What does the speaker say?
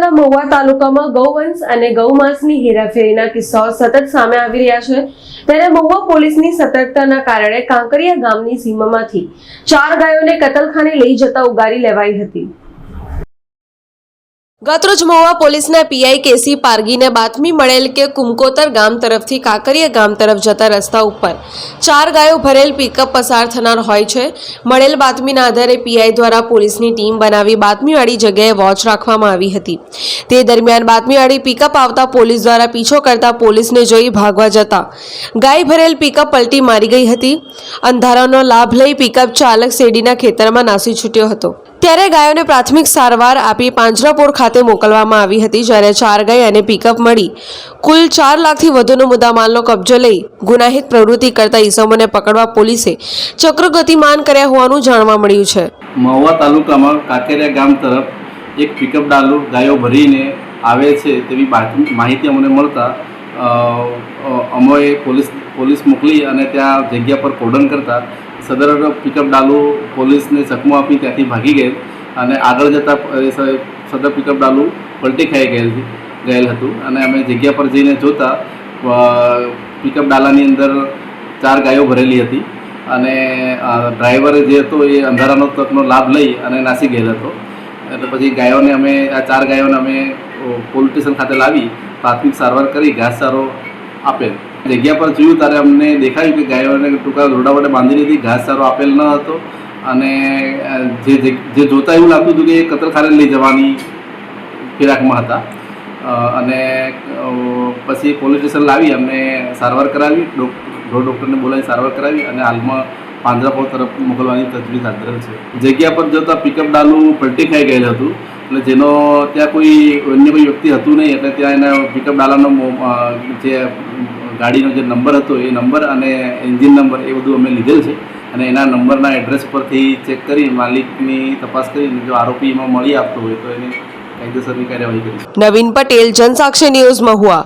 મહુવા તાલુકામાં ગૌવંશ અને ગૌમાંસની હેરાફેરીના કિસ્સાઓ સતત સામે આવી રહ્યા છે. ત્યારે મહુવા પોલીસની સતર્કતાના કારણે કાંકરિયા ગામની સીમામાંથી ચાર ગાયોને કતલખાને લઈ જતા ઉગારી લેવાઈ હતી. ગતરોજ મહુવા પોલીસના પીઆઈ કેસી પારગીને બાતમી મળેલ કે કુમકોતર ગામ તરફથી કાંકરિયા ગામ તરફ જતા રસ્તા ઉપર ચાર ગાયો ભરેલ પિકઅપ પસાર થનાર હોય છે. મળેલ બાતમીના આધારે પીઆઈ દ્વારા પોલીસની ટીમ બનાવી બાતમીવાળી જગ્યાએ વોચ રાખવામાં આવી હતી. તે દરમિયાન બાતમીવાળી પિકઅપ આવતા પોલીસ દ્વારા પીછો કરતા પોલીસને જોઈ ભાગવા જતા ગાય ભરેલ પિકઅપ પલટી મારી ગઈ હતી. અંધારાનો લાભ લઈ પિકઅપ ચાલક શેરડીના ખેતરમાં નાસી છૂટ્યો હતો. ત્યારે ગાયોને પ્રાથમિક સારવાર આપી પાંજરાપોર ખાતે મોકલવામાં આવી હતી, જ્યારે ચાર ગાય અને પિકઅપ મળી. કુલ ચાર લાખથી વધુનો મુદ્દામાલનો કબજો લઈ ગુનાહિત પ્રવૃત્તિ કરતા ઈસમોને પકડવા પોલીસે ચક્ર ગતિમાન કર્યા હોવાનું જાણવા મળ્યું છે. મહુવા તાલુકામાં કાંકરિયા ગામ તરફ એક પિકઅપ ડાલુ ગાયો ભરીને આવે છે તેવી માહિતી અમને મળતા અમોએ પોલીસ પોલીસ મોકલી અને ત્યાં જગ્યા પર કોર્ડન કરતા સદર પિકઅપ ડાલુ પોલીસને ચકમો આપી ત્યાંથી ભાગી ગયેલ અને આગળ જતાં સદર પિકઅપ ડાલુ પલટી ખાઈ ગયેલ ગયેલ હતું. અને અમે જગ્યા પર જઈને જોતા પિકઅપ ડાલાની અંદર ચાર ગાયો ભરેલી હતી. અને ડ્રાઈવરે જે હતો એ અંધારાનો તકનો લાભ લઈ અને નાસી ગયેલ હતો. એટલે પછી ગાયોને અમે, આ ચાર ગાયોને અમે પોલીસ સ્ટેશન ખાતે લાવી, પ્રાથમિક સારવાર કરી, ઘાસચારો આપેલ. જગ્યા પર જોયું ત્યારે અમને દેખાયું કે ગાયોને ટૂંકા રોડા વડે બાંધી લીધી ઘાસચારો આપેલ ન હતો. અને જે જે- જોતા એવું લાગતું હતું કે એ કતલખાને લઈ જવાની ફિરાકમાં હતા. અને પછી પોલીસ સ્ટેશન લાવી, અમને સારવાર કરાવી ઢોર ડૉક્ટરને બોલાવી સારવાર કરાવી અને હાલમાં પાંજરાપોળ તરફ મોકલવાની તજવીજ હાથ છે. જગ્યા પર જતાં પિકઅપ ડાલું પલટી ખાઈ ગયેલ હતું. એટલે જેનો ત્યાં કોઈ અન્ય કોઈ વ્યક્તિ હતું નહીં, એટલે ત્યાં એના પિકઅપ ડાલાનો જે ગાડીનો જે નંબર હતો એ નંબર અને એન્જિન નંબર એ બધું અમે લીધેલ છે. અને એના નંબરના એડ્રેસ પરથી ચેક કરી, માલિકની તપાસ કરીને જો આરોપી એમાં મળી આપતો હોય તો એને કાયદેસરની કાર્યવાહી કરી. નવીન પટેલ, જનસાક્ષી ન્યૂઝ મહુવા.